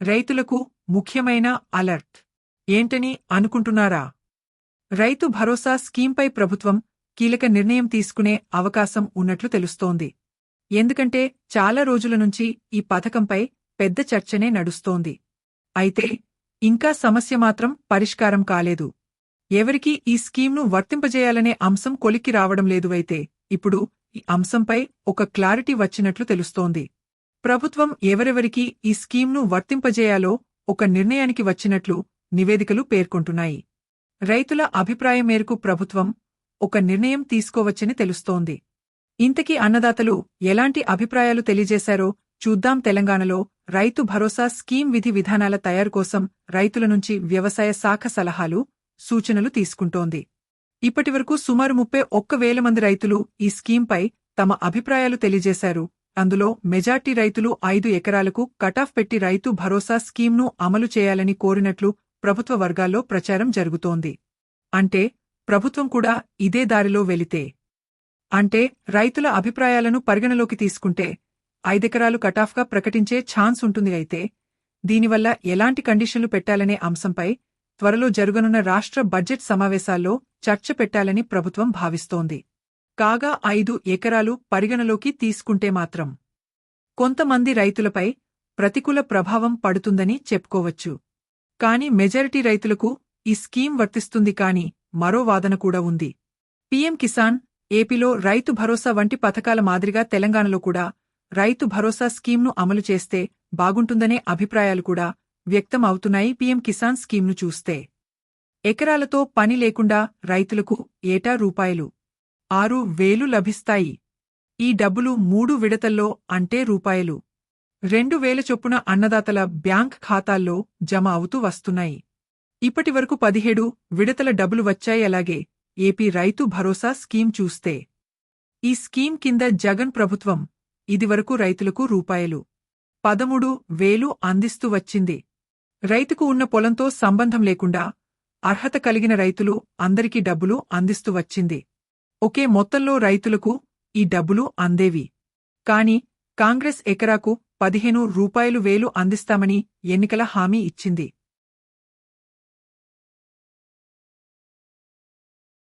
రైతులకు ముఖ్యమైన అలర్ట్. ఏంటని అనుకుంటున్నారా? రైతు భరోసా స్కీంపై ప్రభుత్వం కీలక నిర్ణయం తీసుకునే అవకాశం ఉన్నట్లు తెలుస్తోంది. ఎందుకంటే చాలా రోజుల నుంచి ఈ పథకంపై పెద్ద చర్చనే నడుస్తోంది. అయితే ఇంకా సమస్య మాత్రం పరిష్కారం కాలేదు. ఎవరికి ఈ స్కీమ్ను వర్తింపజేయాలనే అంశం కొలిక్కి రావడం లేదు అయితే ఇప్పుడు ఈ అంశంపై ఒక క్లారిటీ వచ్చినట్లు తెలుస్తోంది. ప్రభుత్వం ఎవరెవరికి ఈ స్కీమ్ను వర్తింపజేయాలో ఒక నిర్ణయానికి వచ్చినట్లు నివేదికలు పేర్కొంటున్నాయి. రైతుల అభిప్రాయం మేరకు ప్రభుత్వం ఒక నిర్ణయం తీసుకోవచ్చని తెలుస్తోంది. ఇంతకీ అన్నదాతలు ఎలాంటి అభిప్రాయాలు తెలియజేశారో చూద్దాం తెలంగాణలో రైతు భరోసా స్కీమ్ విధి విధానాల తయారు కోసం రైతుల నుంచి వ్యవసాయ శాఖ సలహాలు సూచనలు తీసుకుంటోంది. ఇప్పటివరకు సుమారు ముప్పై ఒక్క వేల మంది రైతులు ఈ స్కీంపై తమ అభిప్రాయాలు తెలియజేశారు. అందులో మెజార్టీ రైతులు ఐదు ఎకరాలకు కటాఫ్ పెట్టి రైతు భరోసా స్కీమ్ను అమలు చేయాలని కోరినట్లు ప్రభుత్వ వర్గాల్లో ప్రచారం జరుగుతోంది. అంటే ప్రభుత్వం కూడా ఇదే దారిలో వెళితే. అంటే రైతుల అభిప్రాయాలను పరిగణలోకి తీసుకుంటే ఐదెకరాలు కటాఫ్గా ప్రకటించే ఛాన్స్ ఉంటుంది అయితే దీనివల్ల ఎలాంటి కండిషన్లు పెట్టాలనే అంశంపై త్వరలో జరగనున్న రాష్ట్ర బడ్జెట్ సమావేశాల్లో చర్చ పెట్టాలని ప్రభుత్వం భావిస్తోంది. కాగా ఐదు ఎకరాలు పరిగణలోకి తీసుకుంటే మాత్రం కొంతమంది రైతులపై ప్రతికూల ప్రభావం పడుతుందని చెప్పుకోవచ్చు. కాని మెజారిటీ రైతులకు ఈ స్కీం వర్తిస్తుంది కాని మరో వాదన కూడా ఉంది. పీఎం కిసాన్ ఏపీలో రైతు భరోసా వంటి పథకాల మాదిరిగా తెలంగాణలో కూడా రైతు భరోసా స్కీంను అమలు చేస్తే బాగుంటుందనే అభిప్రాయాలు కూడా వ్యక్తం అవుతున్నాయి పీఎం కిసాన్ స్కీంను చూస్తే. ఎకరాలతో పని లేకుండా రైతులకు ఏటా రూపాయలు? ఆరు వేలు లభిస్తాయి. ఈ డబ్బులు మూడు విడతల్లో అంటే రూపాయలు. రెండు వేల చొప్పున అన్నదాతల బ్యాంక్ ఖాతాల్లో జమ అవుతూ వస్తున్నాయి. ఇప్పటివరకు పదిహేడు విడతల డబ్బులు వచ్చాయి అలాగే ఏపీ రైతు భరోసా స్కీం చూస్తే. ఈ స్కీం కింద జగన్ ప్రభుత్వం ఇదివరకు రైతులకు రూపాయలు పదమూడు వేలు అందిస్తూ వచ్చింది. రైతుకు ఉన్న పొలంతో సంబంధం లేకుండా అర్హత కలిగిన రైతులు అందరికీ డబ్బులు అందిస్తూ వచ్చింది. ఒకే మొత్తంలో రైతులకు ఈ డబ్బులు అందేవి. కాని కాంగ్రెస్ ఎకరాకు పదిహేను రూపాయలు వేలు అందిస్తామని ఎన్నికల హామీ ఇచ్చింది.